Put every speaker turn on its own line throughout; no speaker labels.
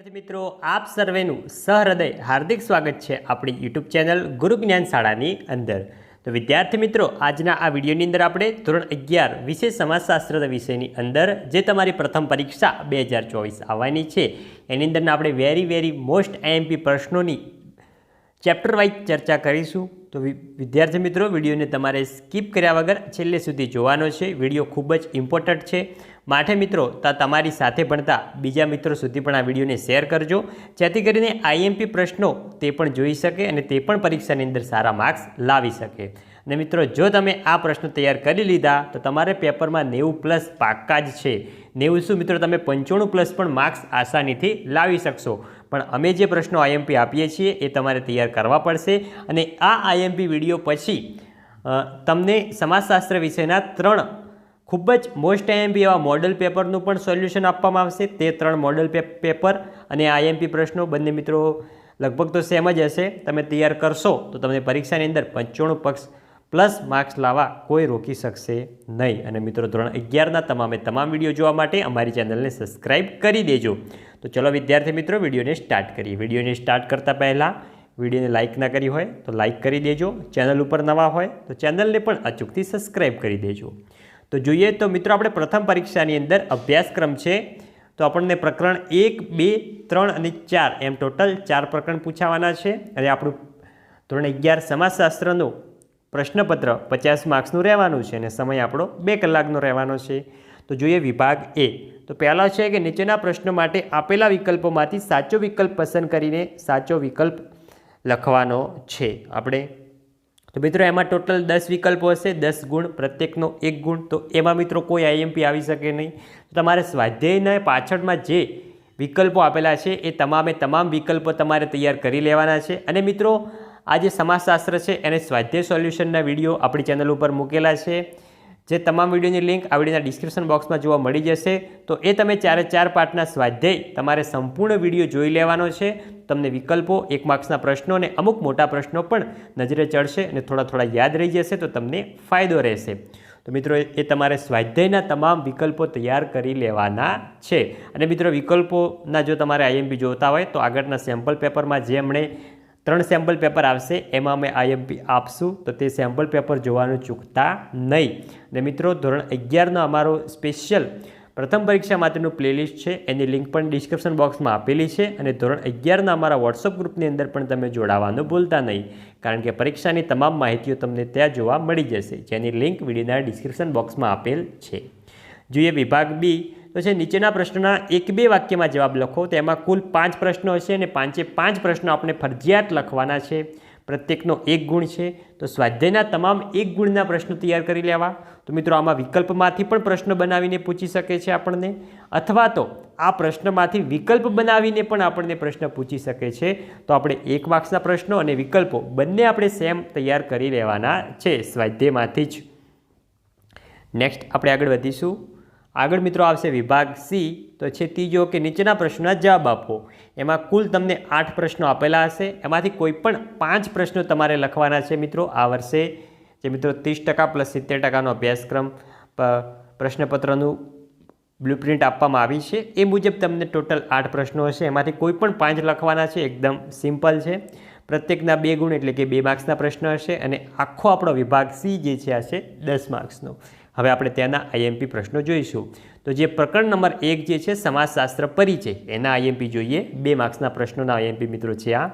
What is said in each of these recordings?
વિદ્યાર્થી મિત્રો, આપ સર્વેનું સહૃદય, હાર્દિક સ્વાગત છે આપણી યુટ્યુબ ચેનલ ગુરુ જ્ઞાન શાળાની અંદર. તો વિદ્યાર્થી મિત્રો, આજના આ વિડીયોની અંદર આપણે ધોરણ અગિયાર વિશેષ સમાજશાસ્ત્ર વિષયની અંદર, જે તમારી પ્રથમ પરીક્ષા બે હજાર ચોવીસ આવવાની છે, એની અંદરના આપણે વેરી વેરી મોસ્ટ આઈએમપી પ્રશ્નોની ચેપ્ટર વાઇઝ ચર્ચા કરીશું. તો વિદ્યાર્થી મિત્રો, વિડીયોને તમારે સ્કીપ કર્યા વગર છેલ્લે સુધી જોવાનો છે. વીડિયો ખૂબ જ ઇમ્પોર્ટન્ટ છે. માટે મિત્રો તા તમારી સાથે ભણતા બીજા મિત્રો સુધી પણ આ વિડીયોને શેર કરજો. જેથી કરીને આઈએમપી પ્રશ્નો તે પણ જોઈ શકે અને તે પણ પરીક્ષાની અંદર સારા માર્ક્સ લાવી શકે. અને મિત્રો, જો તમે આ પ્રશ્નો તૈયાર કરી લીધા, તો તમારે પેપરમાં નેવું પ્લસ પાક્કા જ છે. નેવું શું મિત્રો, તમે પંચાણું પ્લસ પણ માર્ક્સ આસાનીથી લાવી શકશો. પણ અમે જે પ્રશ્નો આઈએમપી આપીએ છીએ, એ તમારે તૈયાર કરવા પડશે. અને આ આઈએમપી વીડિયો પછી તમને સમાજશાસ્ત્ર વિષયના ત્રણ ખૂબ જ મોસ્ટ આઈએમપી એવા મોડલ પેપરનું પણ સોલ્યુશન આપવામાં આવશે. તે ત્રણ મોડલ પેપર અને આઈએમપી પ્રશ્નો બંને મિત્રો લગભગ તો સેમ જ હશે. તમે તૈયાર કરશો તો તમને પરીક્ષાની અંદર પંચાણું પક્ષ પ્લસ માર્ક્સ લાવવા કોઈ રોકી શકશે નહીં. અને મિત્રો ધોરણ અગિયારના તમામે તમામ વીડિયો જોવા માટે અમારી ચેનલને સબસ્ક્રાઇબ કરી દેજો. તો ચલો વિદ્યાર્થી મિત્રો, વિડીયોને સ્ટાર્ટ કરીએ. વિડીયોને સ્ટાર્ટ કરતાં પહેલાં વિડીયોને લાઇક ના કરી હોય તો લાઇક કરી દેજો. ચેનલ ઉપર નવા હોય તો ચેનલને પણ અચૂકથી સબસ્ક્રાઇબ કરી દેજો. તો જોઈએ, તો મિત્રો, આપણે પ્રથમ પરીક્ષાની અંદર અભ્યાસક્રમ છે. તો આપણને પ્રકરણ એક, બે, ત્રણ અને ચાર એમ ટોટલ ચાર પ્રકરણ પૂછાવાના છે. અને આપણું ધોરણ અગિયાર સમાજશાસ્ત્રનું પ્રશ્નપત્ર પચાસ માર્ક્સનું રહેવાનું છે અને સમય આપણો બે કલાકનો રહેવાનો છે. તો જોઈએ, વિભાગ એ. તો પહેલાં છે કે નીચેના પ્રશ્નો માટે આપેલા વિકલ્પોમાંથી સાચો વિકલ્પ પસંદ કરીને સાચો વિકલ્પ લખવાનો છે. આપણે તો મિત્રો, એમાં ટોટલ દસ વિકલ્પો હશે. દસ ગુણ, પ્રત્યેકનો એક ગુણ. તો એમાં મિત્રો કોઈ આઈએમપી આવી શકે નહીં. તમારે સ્વાધ્યાયના પાછળમાં જે વિકલ્પો આપેલા છે, એ તમામે તમામ વિકલ્પો તમારે તૈયાર કરી લેવાના છે. અને મિત્રો, આ જે સમાજશાસ્ત્ર છે, એને સ્વાધ્યાય સોલ્યુશનના વીડિયો આપણી ચેનલ ઉપર મૂકેલા છે. જે તમામ વિડીયોની લિંક આ વિડીયોના ડિસ્ક્રિપ્શન બોક્સમાં જોવા મળી જશે. તો એ તમે ચારે ચાર પાર્ટના સ્વાધ્યાય તમારે સંપૂર્ણ વીડિયો જોઈ લેવાનો છે. તમને વિકલ્પો, એક માર્ક્સના પ્રશ્નો અને અમુક મોટા પ્રશ્નો પણ નજરે ચડશે અને થોડા થોડા યાદ રહી જશે તો તમને ફાયદો રહેશે. તો મિત્રો, એ તમારે સ્વાધ્યાયના તમામ વિકલ્પો તૈયાર કરી લેવાના છે. અને મિત્રો, વિકલ્પોના જો તમારે આઈએમપી જોતા હોય તો આગળના સેમ્પલ પેપરમાં જે હમણે ત્રણ સેમ્પલ પેપર આવશે, એમાં અમે આઈએમપી આપશું, તો તે સેમ્પલ પેપર જોવાનું ચૂકતા નહીં. અને મિત્રો, ધોરણ અગિયારનો અમારો સ્પેશિયલ પ્રથમ પરીક્ષા માટેનું પ્લેલિસ્ટ છે, એની લિંક પણ ડિસ્ક્રિપ્શન બોક્સમાં આપેલી છે, અને ધોરણ અગિયારના અમારા વોટ્સઅપ ગ્રુપની અંદર પણ તમે જોડાવાનું ભૂલતા નહીં, કારણ કે પરીક્ષાની તમામ માહિતીઓ તમને ત્યાં જોવા મળી જશે, જેની લિંક વિડીયોના ડિસ્ક્રિપ્શન બોક્સમાં આપેલ છે. જોઈએ વિભાગ બી તો છે, નીચેના પ્રશ્નના એક બે વાક્યમાં જવાબ લખો. તો એમાં કુલ પાંચ પ્રશ્નો હશે અને પાંચે પાંચ પ્રશ્નો આપણે ફરજિયાત લખવાના છે. પ્રત્યેકનો એક ગુણ છે. તો સ્વાધ્યાયના તમામ એક ગુણના પ્રશ્નો તૈયાર કરી લેવા. તો મિત્રો, આમાં વિકલ્પમાંથી પણ પ્રશ્ન બનાવીને પૂછી શકે છે આપણને. અથવા તો આ પ્રશ્નમાંથી વિકલ્પ બનાવીને પણ આપણને પ્રશ્ન પૂછી શકે છે. તો આપણે એક માર્ક્સના પ્રશ્નો અને વિકલ્પો બંને આપણે સેમ તૈયાર કરી લેવાના છે સ્વાધ્યાયમાંથી જ. નેક્સ્ટ આપણે આગળ વધીશું. આગળ મિત્રો આવશે વિભાગ સી. તો છે ત્રીજો કે નીચેના પ્રશ્નોના જવાબ આપો. એમાં કુલ તમને આઠ પ્રશ્નો આપેલા હશે. એમાંથી કોઈ પણ પાંચ પ્રશ્નો તમારે લખવાના છે મિત્રો આ વર્ષે. જે મિત્રો ત્રીસ ટકા પ્લસ સિત્તેર ટકાનો અભ્યાસક્રમ પ્રશ્નપત્રનું બ્લુપ્રિન્ટ આપવામાં આવી છે. એ મુજબ તમને ટોટલ આઠ પ્રશ્નો હશે. એમાંથી કોઈ પણ પાંચ લખવાના છે. એકદમ સિમ્પલ છે. પ્રત્યેકના બે ગુણ એટલે કે બે માર્ક્સના પ્રશ્ન હશે. અને આખો આપણો વિભાગ સી જે છે આ છે દસ માર્ક્સનો હવે આપણે ત્યાંના આઈએમપી પ્રશ્નો જોઈશું. તો જે પ્રકરણ નંબર એક જે છે, સમાજશાસ્ત્ર પરિચય. એના આઈએમપી જોઈએ. બે માર્ક્સના પ્રશ્નોના આઈએમપી મિત્રો છે આ.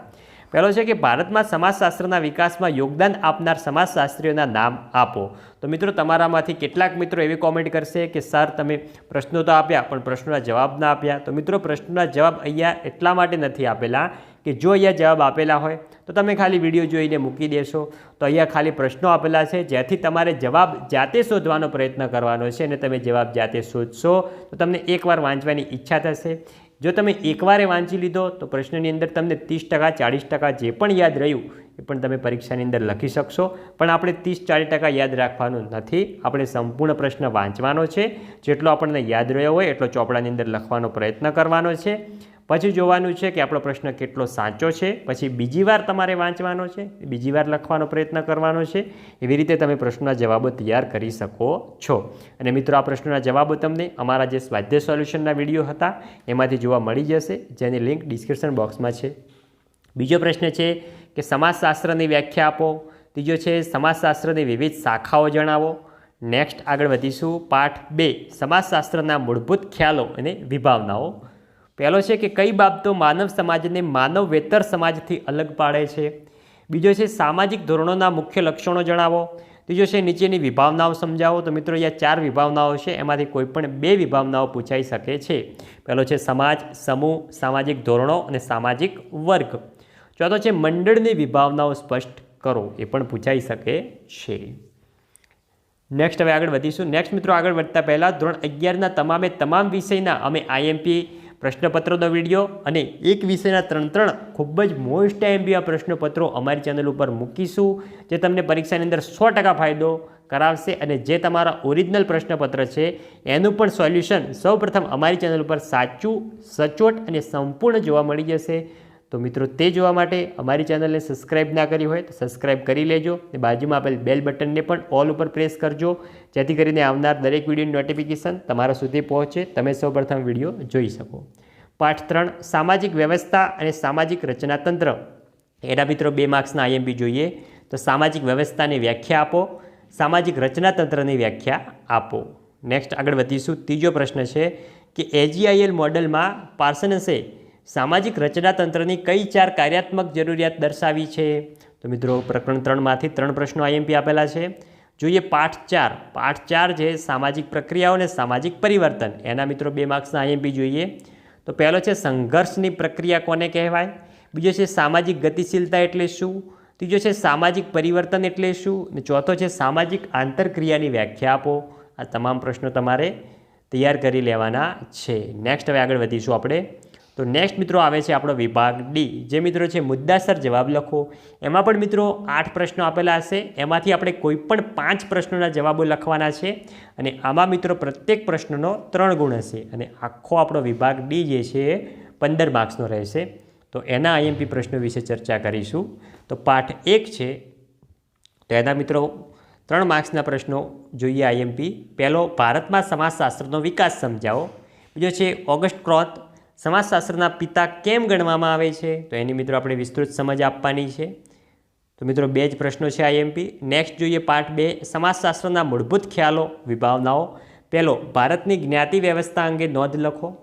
પહેલો છે કે ભારતમાં સમાજશાસ્ત્રના વિકાસમાં યોગદાન આપનાર સમાજશાસ્ત્રીઓના નામ આપો. તો મિત્રો, તમારામાંથી કેટલાક મિત્રો એવી કોમેન્ટ કરશે કે, સર, તમે પ્રશ્નો તો આપ્યા, પણ પ્રશ્નોના જવાબ ના આપ્યા. તો મિત્રો, પ્રશ્નોના જવાબ અહીંયા એટલા માટે નથી આપેલા કે જો અહીંયા જવાબ આપેલા હોય, તો તમે ખાલી વીડિયો જોઈને મૂકી દેશો. તો અહીંયા ખાલી પ્રશ્નો આપેલા છે, જેથી તમારે જવાબ જાતે શોધવાનો પ્રયત્ન કરવાનો છે અને તમે જવાબ જાતે શોધશો. તો તમને એકવાર વાંચવાની ઈચ્છા થશે. જો તમે એકવારે વાંચી લીધો તો પ્રશ્નની અંદર તમને ત્રીસ ટકા, ચાળીસ ટકા જે પણ યાદ રહ્યું એ પણ તમે પરીક્ષાની અંદર લખી શકશો. પણ આપણે ત્રીસ ચાળીસ ટકા યાદ રાખવાનું નથી. આપણે સંપૂર્ણ પ્રશ્ન વાંચવાનો છે. જેટલો આપણને યાદ રહ્યો હોય એટલો ચોપડાની અંદર લખવાનો પ્રયત્ન કરવાનો છે. પછી જોવાનું છે કે આપણો પ્રશ્ન કેટલો સાચો છે, પછી બીજી વાર તમારે વાંચવાનો છે, બીજી વાર લખવાનો પ્રયત્ન કરવાનો છે, એવી રીતે તમે પ્રશ્નના જવાબો તૈયાર કરી શકો છો. અને મિત્રો, આ પ્રશ્નના જવાબો તમને અમારા જે સ્વાધ્યાય સોલ્યુશનના વીડિયો હતા, એમાંથી જોવા મળી જશે, જેની લિંક ડિસ્ક્રિપ્શન બોક્સમાં છે. બીજો પ્રશ્ન છે કે સમાજશાસ્ત્રની વ્યાખ્યા આપો. ત્રીજો છે, સમાજશાસ્ત્રની વિવિધ શાખાઓ જણાવો. નેક્સ્ટ આગળ વધીશું. પાઠ બે, સમાજશાસ્ત્રના મૂળભૂત ખ્યાલો અને વિભાવનાઓ. પહેલો છે કે કઈ બાબતો માનવ સમાજને માનવ વેતર સમાજથી અલગ પાડે છે? બીજો છે સામાજિક ધોરણોના મુખ્ય લક્ષણો જણાવો. ત્રીજો છે નીચેની વિભાવનાઓ સમજાવો. તો મિત્રો, અહીંયા ચાર વિભાવનાઓ છે. એમાંથી કોઈ પણ બે વિભાવનાઓ પૂછાઈ શકે છે. પહેલો છે સમાજ, સમૂહ, સામાજિક ધોરણો અને સામાજિક વર્ગ. ચોથો છે મંડળની વિભાવનાઓ સ્પષ્ટ કરો. એ પણ પૂછાઈ શકે છે. નેક્સ્ટ હવે આગળ વધીશું. નેક્સ્ટ મિત્રો, આગળ વધતા પહેલાં ધોરણ અગિયારના તમામે તમામ વિષયના અમે આઈએમપી પ્રશ્નપત્રોનો વીડિયો અને એક વિષયના ત્રણ ત્રણ ખૂબ જ મોસ્ટ એમબી આ પ્રશ્નપત્રો અમારી ચેનલ ઉપર મૂકીશું, જે તમને પરીક્ષાની અંદર સો ફાયદો કરાવશે અને જે તમારા ઓરિજિનલ પ્રશ્નપત્ર છે, એનું પણ સોલ્યુશન સૌપ્રથમ અમારી ચેનલ ઉપર સાચું, સચોટ અને સંપૂર્ણ જોવા મળી જશે. તો મિત્રો તે જોવા માટે અમારી ચેનલને સબસ્ક્રાઇબ ના કરી હોય તો સબસ્ક્રાઇબ કરી લેજો અને બાજુમાં આપેલ બેલ બટનને પણ ઓલ ઉપર પ્રેસ કરજો, જેથી કરીને આવનાર દરેક વિડીયોની નોટિફિકેશન તમારા સુધી પહોંચે, તમે સૌપ્રથમ વીડિયો જોઈ શકો. પાઠ ત્રણ, સામાજિક વ્યવસ્થા અને સામાજિક રચનાતંત્ર. એના મિત્રો બે માર્ક્સના આઈએમપી જોઈએ, તો સામાજિક વ્યવસ્થાની વ્યાખ્યા આપો, સામાજિક રચનાતંત્રની વ્યાખ્યા આપો. નેક્સ્ટ આગળ વધીશું. ત્રીજો પ્રશ્ન છે કે એજીઆઈએલ મોડેલમાં પાર્સનસે સામાજિક રચનાતંત્રની કઈ ચાર કાર્યાત્મક જરૂરિયાત દર્શાવી છે? તો મિત્રો, પ્રકરણ ત્રણમાંથી ત્રણ પ્રશ્નો આઈએમપી આપેલા છે. જોઈએ પાઠ ચાર. પાઠ ચાર છે સામાજિક પ્રક્રિયાઓ અને સામાજિક પરિવર્તન, એના મિત્રો બે માર્ક્સના આઈએમપી જોઈએ. તો પહેલો છે, સંઘર્ષની પ્રક્રિયા કોને કહેવાય? બીજો છે, સામાજિક ગતિશીલતા એટલે શું? ત્રીજો છે, સામાજિક પરિવર્તન એટલે શું? અને ચોથો છે, સામાજિક આંતરક્રિયાની વ્યાખ્યા આપો. આ તમામ પ્રશ્નો તમારે તૈયાર કરી લેવાના છે. નેક્સ્ટ હવે આગળ વધીશું આપણે. તો નેક્સ્ટ મિત્રો આવે છે આપણો વિભાગ ડી જે મિત્રો છે, મુદ્દાસર જવાબ લખો. એમાં પણ મિત્રો આઠ પ્રશ્નો આપેલા હશે. એમાંથી આપણે કોઈ પણ પાંચ પ્રશ્નોના જવાબો લખવાના છે અને આમાં મિત્રો પ્રત્યેક પ્રશ્નનો ત્રણ ગુણ હશે અને આખો આપણો વિભાગ ડી જે છે એ પંદર માર્ક્સનો રહેશે. તો એના આઈએમપી પ્રશ્નો વિશે ચર્ચા કરીશું. તો પાઠ એક છે. તો એના મિત્રો ત્રણ માર્ક્સના પ્રશ્નો જોઈએ આઈએમપી પહેલો, ભારતમાં સમાજશાસ્ત્રનો વિકાસ સમજાવો. બીજો છે, ઓગસ્ટ ક્રોથ સમાજશાસ્ત્રના પિતા કેમ ગણવામાં આવે છે? તો એની મિત્રો આપણે વિસ્તૃત સમજ આપવાની છે. તો મિત્રો બે જ પ્રશ્નો છે આઈએમપી. નેક્સ્ટ જોઈએ પાઠ બે, સમાજશાસ્ત્રના મૂળભૂત ખ્યાલો, વિભાવનાઓ. પહેલો, ભારતની જ્ઞાતિ વ્યવસ્થા અંગે નોંધ લખો.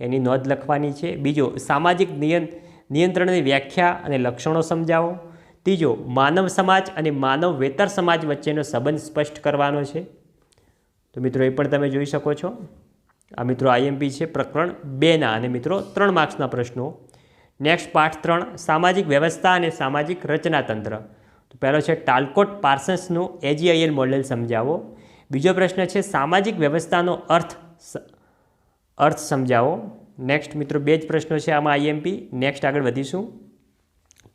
એની નોંધ લખવાની છે. બીજો, સામાજિક નિયં નિયંત્રણની વ્યાખ્યા અને લક્ષણો સમજાવો. ત્રીજો, માનવ સમાજ અને માનવ વેતર સમાજ વચ્ચેનો સંબંધ સ્પષ્ટ કરવાનો છે. તો મિત્રો એ પણ તમે જોઈ શકો છો. આ મિત્રો આઈએમપી છે, પ્રકરણ બેના અને મિત્રો, ત્રણ માર્ક્સના પ્રશ્નો. નેક્સ્ટ પાઠ ત્રણ, સામાજિક વ્યવસ્થા અને સામાજિક રચનાતંત્ર તો પહેલો છે, ટાલકોટ પાર્સન્સનું એજીઆઈએલ મોડેલ સમજાવો. બીજો પ્રશ્ન છે, સામાજિક વ્યવસ્થાનો અર્થ અર્થ સમજાવો. નેક્સ્ટ મિત્રો, બે જ પ્રશ્નો છે આમાં આઈએમપી નેક્સ્ટ આગળ વધીશું.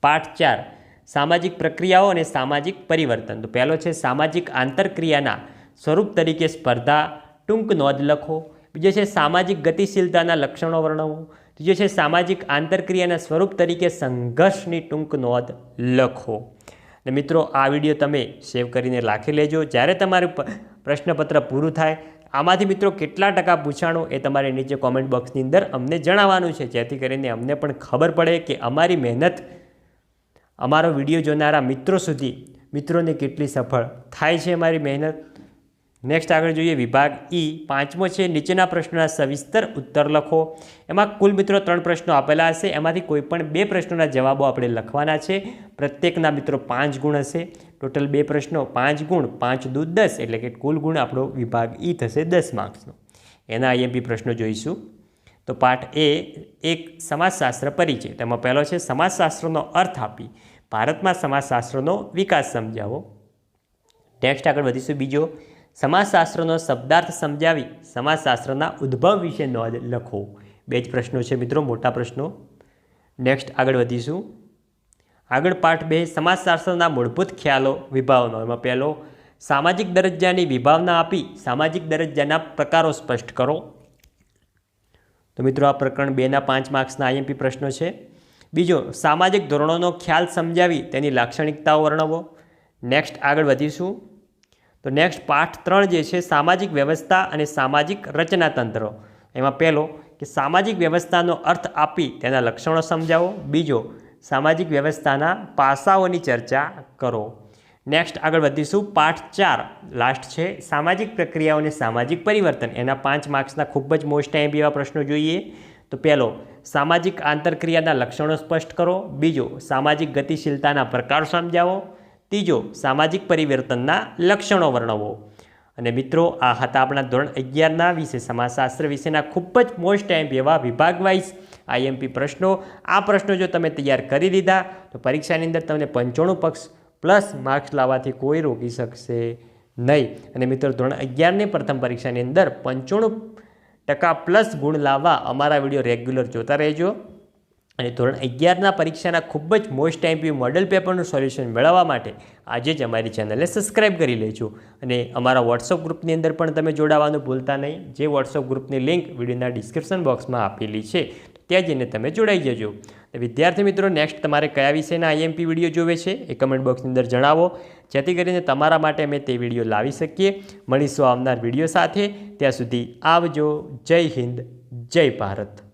પાઠ ચાર, સામાજિક પ્રક્રિયાઓ અને સામાજિક પરિવર્તન. તો પહેલો છે, સામાજિક આંતરક્રિયાના સ્વરૂપ તરીકે સ્પર્ધા, ટૂંક નોંધ લખો. બીજો છે સામાજિક ગતિશીલતાના લક્ષણો વર્ણવો. ત્રીજો છે સામાજિક આંતરક્રિયાના સ્વરૂપ તરીકે સંઘર્ષની ટૂંક નોંધ લખો. અને મિત્રો, આ વીડિયો તમે સેવ કરીને રાખી લેજો. જ્યારે તમારું પ્રશ્નપત્ર પૂરું થાય, આમાંથી મિત્રો કેટલા ટકા પૂછાણું એ તમારે નીચે કોમેન્ટ બોક્સની અંદર અમને જણાવવાનું છે. જેથી કરીને અમને પણ ખબર પડે કે અમારી મહેનત, અમારો વીડિયો જોનારા મિત્રો સુધી મિત્રોને કેટલી સફળ થાય છે અમારી મહેનત. નેક્સ્ટ આગળ જોઈએ વિભાગ ઈ પાંચમો છે, નીચેના પ્રશ્નોના સવિસ્તર ઉત્તર લખો. એમાં કુલ મિત્રો ત્રણ પ્રશ્નો આપેલા હશે. એમાંથી કોઈ પણ બે પ્રશ્નોના જવાબો આપણે લખવાના છે. પ્રત્યેકના મિત્રો પાંચ ગુણ હશે. ટોટલ બે પ્રશ્નો, પાંચ ગુણ, પાંચ દૂ દસ, એટલે કે કુલ ગુણ આપણો વિભાગ ઈ થશે દસ માર્ક્સનો. એના આઈએમપી પ્રશ્નો જોઈશું. તો પાઠ એ એક સમાજશાસ્ત્ર પરિચય. તેમાં પહેલો છે, સમાજશાસ્ત્રનો અર્થ આપી. ભારતમાં સમાજશાસ્ત્રનો વિકાસ સમજાવો. નેક્સ્ટ આગળ વધીશું બીજો. સમાજશાસ્ત્રનો શબ્દાર્થ સમજાવી સમાજશાસ્ત્રના ઉદ્ભવ વિશે નોંધ લખો. બે જ પ્રશ્નો છે મિત્રો, મોટા પ્રશ્નો. નેક્સ્ટ આગળ વધીશું. આગળ પાઠ બે, સમાજશાસ્ત્રના મૂળભૂત ખ્યાલો, વિભાવનો. એમાં પહેલો, સામાજિક દરજ્જાની વિભાવના આપી સામાજિક દરજ્જાના પ્રકારો સ્પષ્ટ કરો. તો મિત્રો, આ પ્રકરણ બેના પાંચ માર્ક્સના આઈએમપી પ્રશ્નો છે. બીજો, સામાજિક ધોરણોનો ખ્યાલ સમજાવી તેની લાક્ષણિકતાઓ વર્ણવો. નેક્સ્ટ આગળ વધીશું. તો નેક્સ્ટ પાઠ ત્રણ જે છે, સામાજિક વ્યવસ્થા અને સામાજિક રચનાતંત્રો એમાં પહેલો કે સામાજિક વ્યવસ્થાનો અર્થ આપી તેના લક્ષણો સમજાવો. બીજો, સામાજિક વ્યવસ્થાના પાસાઓની ચર્ચા કરો. નેક્સ્ટ આગળ વધીશું. પાઠ ચાર લાસ્ટ છે, સામાજિક પ્રક્રિયાઓ અને સામાજિક પરિવર્તન. એના પાંચ માર્ક્સના ખૂબ જ મોસ્ટ ટાઈમ એવા પ્રશ્નો જોઈએ. તો પહેલો, સામાજિક આંતરક્રિયાના લક્ષણો સ્પષ્ટ કરો. બીજો, સામાજિક ગતિશીલતાના પ્રકાર સમજાવો. ત્રીજો, સામાજિક પરિવર્તનના લક્ષણો વર્ણવો. અને મિત્રો, આ હતા આપણા ધોરણ અગિયારના વિશે, સમાજશાસ્ત્ર વિશેના ખૂબ જ મોસ્ટ ટાઈમ એવા વિભાગ વાઇઝ આઈએમપી પ્રશ્નો. આ પ્રશ્નો જો તમે તૈયાર કરી દીધા, તો પરીક્ષાની અંદર તમને પંચાણું પક્ષ પ્લસ માર્ક્સ લાવવાથી કોઈ રોકી શકશે નહીં. અને મિત્રો, ધોરણ અગિયારની પ્રથમ પરીક્ષાની અંદર પંચાણું ટકા પ્લસ ગુણ લાવવા અમારા વીડિયો રેગ્યુલર જોતા રહેજો. અને ધોરણ અગિયારના પરીક્ષાના ખૂબ જ મોસ્ટ ટાઈમ મોડલ પેપરનું સોલ્યુશન મેળવવા માટે આજે જ અમારી ચેનલને સબસ્ક્રાઇબ કરી લેજો. અને અમારા વોટ્સઅપ ગ્રુપની અંદર પણ તમે જોડાવાનું ભૂલતા નહીં. જે વોટ્સઅપ ગ્રુપની લિંક વિડીયોના ડિસ્ક્રિપ્શન બોક્સમાં આપેલી છે, ત્યાં જઈને તમે જોડાઈ જજો. વિદ્યાર્થી મિત્રો નેક્સ્ટ તમારે કયા વિષયના આઈએમપી વીડિયો જોવે છે એ કમેન્ટ બોક્સની અંદર જણાવો. જેથી કરીને તમારા માટે અમે તે વીડિયો લાવી શકીએ. મળીશું આવનાર વીડિયો સાથે. ત્યાં સુધી આવજો. જય હિન્દ. જય ભારત.